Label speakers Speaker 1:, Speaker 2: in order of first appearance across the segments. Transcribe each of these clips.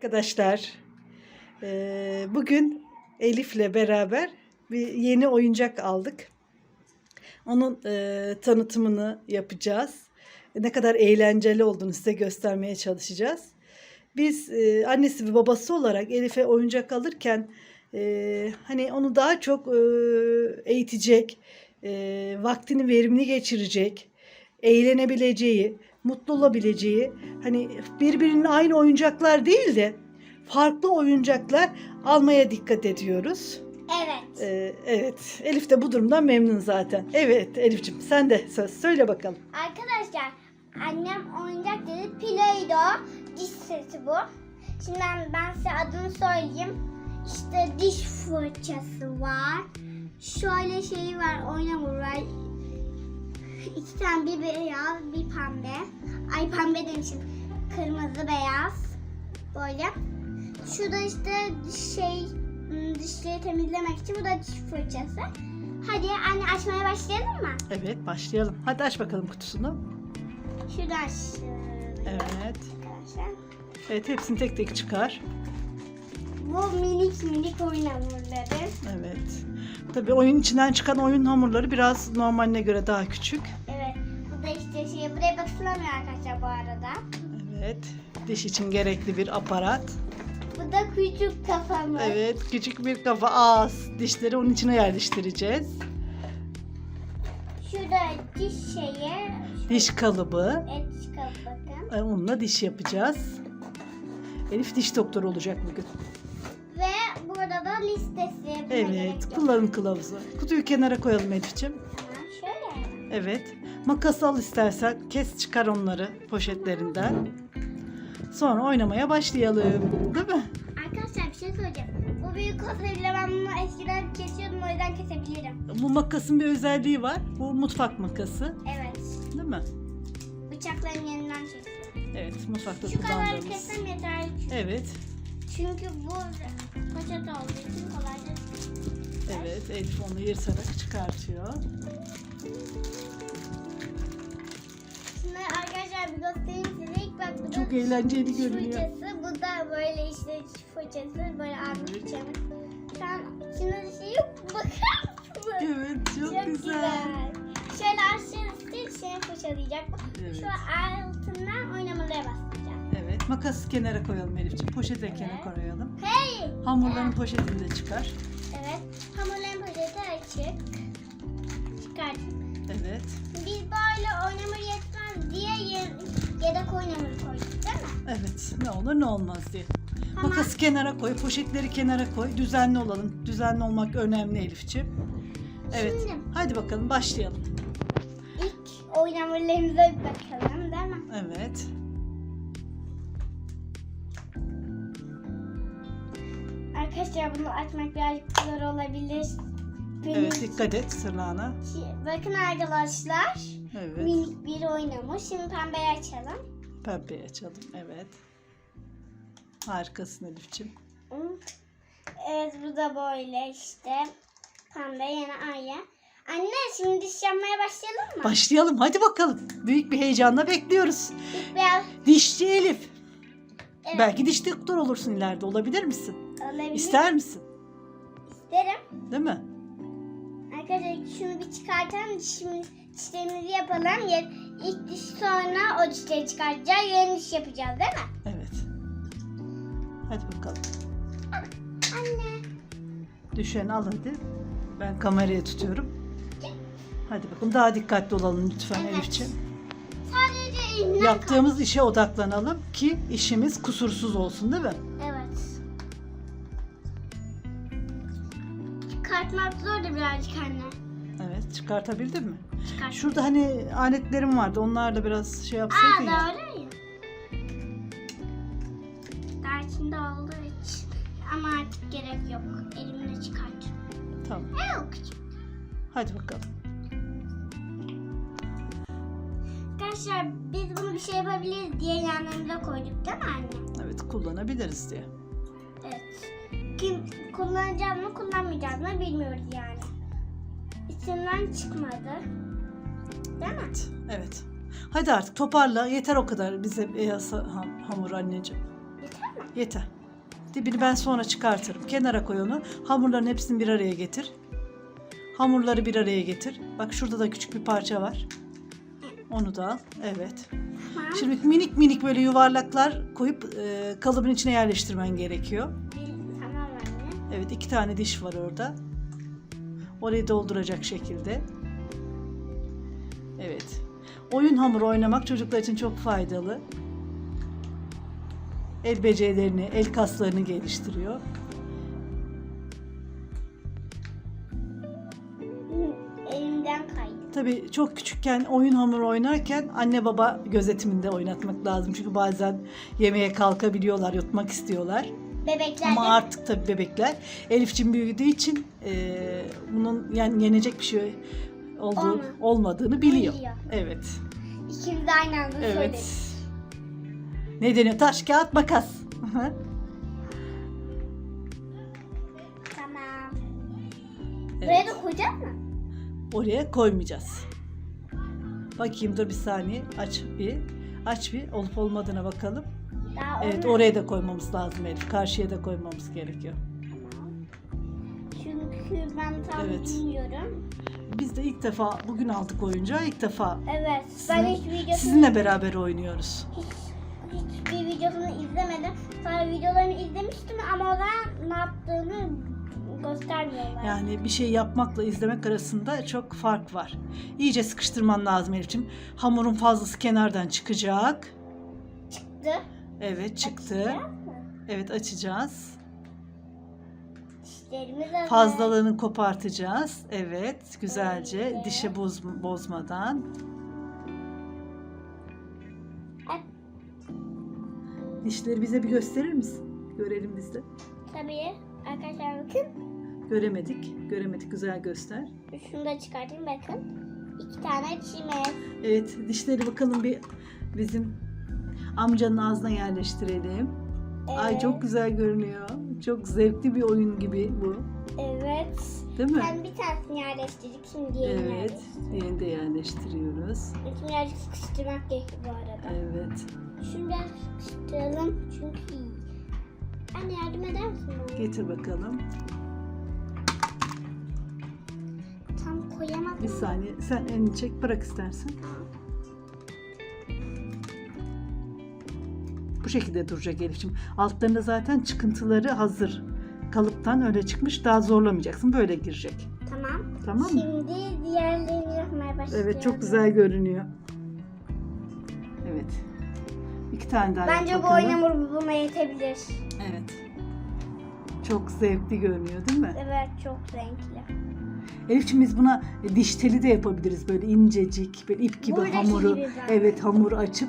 Speaker 1: Arkadaşlar, eee, bugün Elif'le beraber bir yeni oyuncak aldık. Onun eee, tanıtımını yapacağız. Ne kadar eğlenceli olduğunu size göstermeye çalışacağız. Biz eee, annesi ve babası olarak Elif'e oyuncak alırken hani onu daha çok eğitecek, vaktini verimli geçirecek, eğlenebileceği, mutlu olabileceği, hani birbirinin aynı oyuncaklar değil de farklı oyuncaklar almaya dikkat ediyoruz.
Speaker 2: Evet.
Speaker 1: Ee, evet, Elif de bu durumdan memnun zaten. Evet Elif'ciğim sen de söz söyle bakalım.
Speaker 2: Arkadaşlar annem oyuncak dedi. Play-Doh diş seti bu. Şimdi ben, ben size adını söyleyeyim. İşte diş fırçası var. Şöyle şeyi var. Oynamur var. İki tane bir beyaz bir pembe. Ay pembe demişim. Kırmızı beyaz. Böyle. Şurada işte şey ım, dişleri temizlemek için bu da diş fırçası. Hadi anne açmaya başlayalım mı?
Speaker 1: Evet başlayalım. Hadi aç bakalım kutusunu.
Speaker 2: Şuradan şöyle
Speaker 1: Evet.
Speaker 2: arkadaşlar.
Speaker 1: Evet hepsini tek tek çıkar.
Speaker 2: Bu minik minik oyun hamurları.
Speaker 1: Evet. Tabii oyun içinden çıkan oyun hamurları biraz normaline göre daha küçük.
Speaker 2: Evet. Bu da işte şey buraya basılamıyor arkadaşlar bu arada.
Speaker 1: Evet. Diş için gerekli bir aparat.
Speaker 2: Bu da küçük kafamız.
Speaker 1: Evet, küçük bir kafa ağız. Dişleri onun içine yerleştireceğiz.
Speaker 2: Şurada diş şeyi.
Speaker 1: Diş kalıbı.
Speaker 2: Evet çıkalım bakın.
Speaker 1: E, Onunla diş yapacağız. Elif diş doktoru olacak bugün.
Speaker 2: Da listesi. Gerek
Speaker 1: Evet,
Speaker 2: yok.
Speaker 1: kullanım kılavuzu. Kutuyu kenara koyalım Elif'ciğim.
Speaker 2: Şöyle.
Speaker 1: Evet. Makas al istersen. Kes çıkar onları poşetlerinden. Sonra oynamaya başlayalım. Değil mi?
Speaker 2: Arkadaşlar bir şey söyleyeceğim. Bu büyük olsaydı ben bunu eskiden kesiyordum o yüzden kesebilirim.
Speaker 1: Bu makasın bir özelliği var. Bu mutfak makası.
Speaker 2: Evet.
Speaker 1: Değil mi?
Speaker 2: Bıçakların yerinden kesiyor.
Speaker 1: Evet, mutfakta
Speaker 2: Şu kadar
Speaker 1: kullandığımız.
Speaker 2: kessem yeterli çünkü.
Speaker 1: Evet.
Speaker 2: Çünkü bu poşet olduğu için kolayca
Speaker 1: Evet, Elif onu yırtarak çıkartıyor.
Speaker 2: Şimdi arkadaşlar bir göstereyim size. İlk bak bu da
Speaker 1: Çok eğlenceli görünüyor.
Speaker 2: fırçası. Bu da böyle işte diş fırçası. Böyle
Speaker 1: Evet.
Speaker 2: bıçağını. Şu an şimdi şey yok. Bakar mısınız?
Speaker 1: Evet, çok, güzel.
Speaker 2: Şöyle aşağı üstü şey fırçalayacak.
Speaker 1: Evet.
Speaker 2: Şu altından oynamalara basacağım.
Speaker 1: Evet, makası kenara koyalım Elif'ciğim. Poşeti de
Speaker 2: Evet.
Speaker 1: kenara koyalım.
Speaker 2: Hey!
Speaker 1: Hamurların poşetini de çıkar.
Speaker 2: Evet. Hamurların poşeti açık. Çıkarttım.
Speaker 1: Evet.
Speaker 2: Biz böyle oynama yetmez diye ye- yedek oynamını koyduk değil mi?
Speaker 1: Evet, ne olur ne olmaz diye.
Speaker 2: Tamam.
Speaker 1: Makası kenara koy, poşetleri kenara koy. Düzenli olalım. Düzenli olmak önemli Elif'ciğim. Evet,
Speaker 2: Şimdi.
Speaker 1: hadi bakalım başlayalım.
Speaker 2: İlk oynamalarımıza bir bakalım değil mi?
Speaker 1: Evet.
Speaker 2: Arkadaşlar bunu açmak birazcık zor olabilir. Benim
Speaker 1: Evet, dikkat et tırnağına.
Speaker 2: Bakın arkadaşlar.
Speaker 1: Evet.
Speaker 2: Minik bir oynamış. Şimdi pembeyi açalım.
Speaker 1: Pembeyi açalım. Evet. Harikasın Elif'ciğim.
Speaker 2: Evet bu da böyle işte. Pembe yine aynı. Anne şimdi diş yapmaya başlayalım mı?
Speaker 1: Başlayalım. Hadi bakalım. Büyük bir heyecanla bekliyoruz.
Speaker 2: Beyaz.
Speaker 1: Dişçi Elif.
Speaker 2: Evet.
Speaker 1: Belki diş doktor olursun ileride. Olabilir misin?
Speaker 2: Olabilir.
Speaker 1: İster misin?
Speaker 2: İsterim.
Speaker 1: Değil mi?
Speaker 2: Arkadaşlar şunu bir çıkartalım. Dişimiz, dişlerimizi yapalım. Ya- İlk diş sonra o dişleri çıkartacağız. Yeni diş yapacağız değil mi?
Speaker 1: Evet. Hadi bakalım.
Speaker 2: Anne.
Speaker 1: Düşeni al hadi. Ben kameraya tutuyorum. Hadi bakalım daha dikkatli olalım lütfen
Speaker 2: Evet.
Speaker 1: Elif'ciğim.
Speaker 2: Sadece
Speaker 1: Yaptığımız işe odaklanalım ki işimiz kusursuz olsun değil mi?
Speaker 2: Evet. Çıkartmak zor da birazcık anne.
Speaker 1: Evet çıkartabildin mi?
Speaker 2: Çıkart.
Speaker 1: Şurada hani aletlerim vardı. Onlarla biraz şey
Speaker 2: Aa
Speaker 1: yapsaydın ya.
Speaker 2: doğru ya. Daha içinde olduğu için. Ama artık gerek yok. Elimle çıkart.
Speaker 1: Tamam.
Speaker 2: Yok.
Speaker 1: Hadi bakalım.
Speaker 2: Arkadaşlar biz bunu bir şey yapabiliriz diye yanlarımıza koyduk değil mi anne?
Speaker 1: Evet kullanabiliriz diye.
Speaker 2: Evet. Kim kullanacağız mı kullanmayacağız mı bilmiyoruz yani. İçinden çıkmadı. Değil mi?
Speaker 1: Evet. Evet. Hadi artık toparla. Yeter o kadar bize beyaz ham- hamur anneciğim.
Speaker 2: Yeter mi?
Speaker 1: Yeter. Dibini ben sonra çıkartırım. Kenara koy onu. Hamurların hepsini bir araya getir. Hamurları bir araya getir. Bak şurada da küçük bir parça var. Onu da al. Evet.
Speaker 2: Tamam.
Speaker 1: Şimdi minik minik böyle yuvarlaklar koyup e, kalıbın içine yerleştirmen gerekiyor. Evet iki tane diş var orada. Orayı dolduracak şekilde. Evet. Oyun hamuru oynamak çocuklar için çok faydalı. El becerilerini, el kaslarını geliştiriyor.
Speaker 2: Elimden kaydı.
Speaker 1: Tabii çok küçükken oyun hamuru oynarken anne baba gözetiminde oynatmak lazım. Çünkü bazen yemeğe kalkabiliyorlar, yutmak istiyorlar.
Speaker 2: Bebeklerde
Speaker 1: Ama artık tabii bebekler Elifçin büyüdüğü için eee, bunun yani yenecek bir şey olduğu,
Speaker 2: Olma-
Speaker 1: olmadığını biliyor.
Speaker 2: Biliyor.
Speaker 1: Evet.
Speaker 2: ikimiz de aynı anda
Speaker 1: Evet.
Speaker 2: söyledik.
Speaker 1: Ne deniyor? Taş, kağıt, makas.
Speaker 2: Tamam.
Speaker 1: Evet.
Speaker 2: Buraya da koyacak mı?
Speaker 1: Oraya koymayacağız. Bakayım dur bir saniye. Aç bir. Aç bir. Olup olmadığına bakalım.
Speaker 2: Daha
Speaker 1: Evet
Speaker 2: olmadı.
Speaker 1: oraya da koymamız lazım Elif. Karşıya da koymamız gerekiyor.
Speaker 2: Çünkü ben tam
Speaker 1: Evet.
Speaker 2: bilmiyorum.
Speaker 1: Biz de ilk defa bugün aldık oyuncağı. ilk defa
Speaker 2: Evet. Ben
Speaker 1: Sizin-
Speaker 2: hiç videosunu
Speaker 1: sizinle beraber oynuyoruz.
Speaker 2: hiç, hiçbir videosunu izlemedim. Sonra videolarını izlemiştim ama zaman ne yaptığını göstermiyorlar.
Speaker 1: Yani bir şey yapmakla izlemek arasında çok fark var. İyice sıkıştırman lazım Elif'ciğim. Hamurun fazlası kenardan çıkacak.
Speaker 2: Çıktı.
Speaker 1: Evet çıktı. Evet açacağız.
Speaker 2: Dişlerimiz.
Speaker 1: Fazlalığını kopartacağız. Evet güzelce dişe boz, bozmadan. Dişleri bize bir gösterir misin? Görelim biz de.
Speaker 2: Tabii. Arkadaşlar bakın.
Speaker 1: Göremedik. Göremedik. Güzel göster.
Speaker 2: Şunu da çıkartayım bakın. İki tane çimen.
Speaker 1: Evet dişleri bakalım bir bizim amcanın ağzına yerleştirelim. Ay
Speaker 2: Evet.
Speaker 1: çok güzel görünüyor. Çok zevkli bir oyun gibi bu.
Speaker 2: Evet.
Speaker 1: Değil mi?
Speaker 2: Ben bir tanesini yerleştirdik. Şimdi diğerini
Speaker 1: Evet. Diğerini de yerleştiriyoruz.
Speaker 2: Şimdi birazcık sıkıştırmak gerekiyor bu arada.
Speaker 1: Evet.
Speaker 2: Şunu biraz sıkıştıralım çünkü. Anne yardım eder misin bana?
Speaker 1: Getir bakalım.
Speaker 2: Tam koyamadım.
Speaker 1: Bir saniye. Sen elini çek. Bırak istersen. Bu şekilde duracak Elif'ciğim. Altlarında zaten çıkıntıları hazır. Kalıptan öyle çıkmış. Daha zorlamayacaksın. Böyle girecek.
Speaker 2: Tamam.
Speaker 1: Tamam mı?
Speaker 2: Şimdi diğerlerini yapmaya başlayalım.
Speaker 1: Evet çok güzel görünüyor. Evet. İki tane daha yap
Speaker 2: Bence bu
Speaker 1: bakalım.
Speaker 2: oyun hamuru buna yetebilir.
Speaker 1: Evet. Çok zevkli görünüyor değil mi?
Speaker 2: Evet çok renkli.
Speaker 1: Elif'ciğim biz buna diş teli de yapabiliriz. Böyle incecik, böyle ip gibi
Speaker 2: Buradaki
Speaker 1: hamuru.
Speaker 2: gibi zaten.
Speaker 1: Evet hamur açıp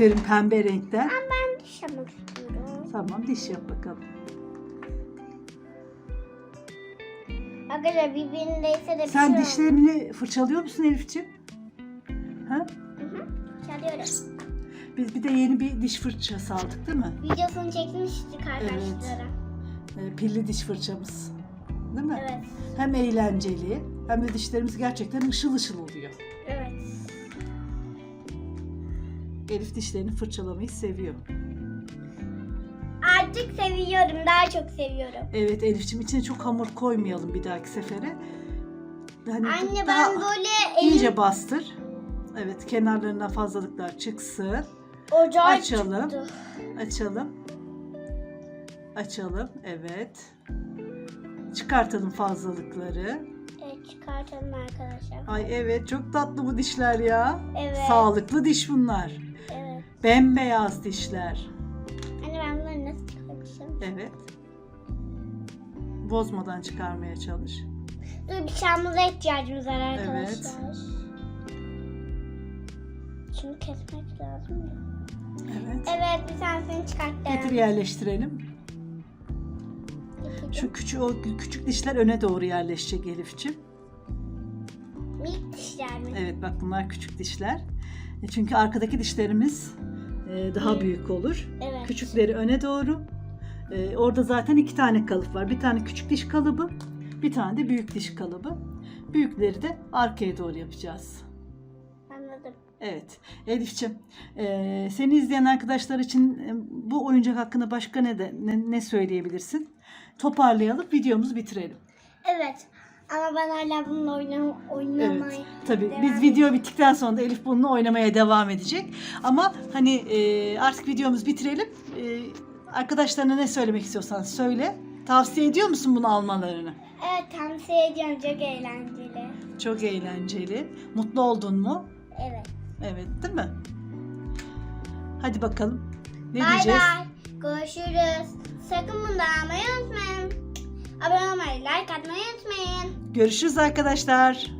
Speaker 1: kırm pembe renkten.
Speaker 2: Ama ben diş yapmak istiyorum.
Speaker 1: Tamam diş yap bakalım.
Speaker 2: Arkadaşlar birbirindeyse de bir
Speaker 1: Sen
Speaker 2: şey
Speaker 1: dişlerini fırçalıyor musun Elif'ciğim? Ha?
Speaker 2: Hı hı. Çalıyorum.
Speaker 1: Biz bir de yeni bir diş fırçası aldık değil mi?
Speaker 2: Videosunu çekmiştik arkadaşlara.
Speaker 1: Ee, pilli diş fırçamız. Değil mi?
Speaker 2: Evet.
Speaker 1: Hem eğlenceli hem de dişlerimiz gerçekten ışıl ışıl oluyor.
Speaker 2: Evet.
Speaker 1: Elif dişlerini fırçalamayı seviyor.
Speaker 2: Artık seviyorum. Daha çok seviyorum.
Speaker 1: Evet Elif'ciğim içine çok hamur koymayalım bir dahaki sefere. Hani
Speaker 2: Anne ben böyle elim
Speaker 1: iyice bastır. Evet kenarlarından fazlalıklar çıksın.
Speaker 2: ocağa
Speaker 1: Açalım.
Speaker 2: çıktı.
Speaker 1: Açalım. Açalım. Evet. Çıkartalım fazlalıkları.
Speaker 2: Evet çıkartalım arkadaşlar.
Speaker 1: Ay evet çok tatlı bu dişler ya.
Speaker 2: Evet.
Speaker 1: Sağlıklı diş bunlar.
Speaker 2: Evet.
Speaker 1: Bembeyaz dişler.
Speaker 2: Anne ben bunları nasıl çıkartacağım?
Speaker 1: Evet. Bozmadan çıkarmaya çalış.
Speaker 2: Dur bıçağımıza ihtiyacımız var
Speaker 1: Evet.
Speaker 2: arkadaşlar. Şunu kesmek lazım ya.
Speaker 1: Evet.
Speaker 2: Evet bir tanesini çıkarttım.
Speaker 1: Getir yerleştirelim. Şu küçük o küçük dişler öne doğru yerleşecek Elif'ciğim.
Speaker 2: Minik dişler mi?
Speaker 1: Evet bak bunlar küçük dişler. E, Çünkü arkadaki dişlerimiz e, daha büyük olur.
Speaker 2: Evet.
Speaker 1: Küçükleri öne doğru. E, orada zaten iki tane kalıp var. Bir tane küçük diş kalıbı, bir tane de büyük diş kalıbı. Büyükleri de arkaya doğru yapacağız. Evet. Elif'ciğim, e, seni izleyen arkadaşlar için e, bu oyuncak hakkında başka ne, de, ne, ne söyleyebilirsin? Toparlayalım, videomuzu bitirelim.
Speaker 2: Evet. Ama ben hala bununla oynam oynamayı
Speaker 1: Evet. Tabii
Speaker 2: devam
Speaker 1: biz video bittikten sonra da Elif bununla oynamaya devam edecek. Ama hani e, artık videomuzu bitirelim. E, arkadaşlarına ne söylemek istiyorsan söyle. Tavsiye ediyor musun bunu almalarını?
Speaker 2: Evet tavsiye ediyorum çok eğlenceli.
Speaker 1: Çok eğlenceli. Mutlu oldun mu?
Speaker 2: Evet.
Speaker 1: Evet, değil mi? Hadi bakalım. Ne
Speaker 2: Bay
Speaker 1: diyeceğiz?
Speaker 2: bay. Görüşürüz. Sakın bunu almayı unutmayın. Abone olmayı, like atmayı unutmayın.
Speaker 1: Görüşürüz arkadaşlar.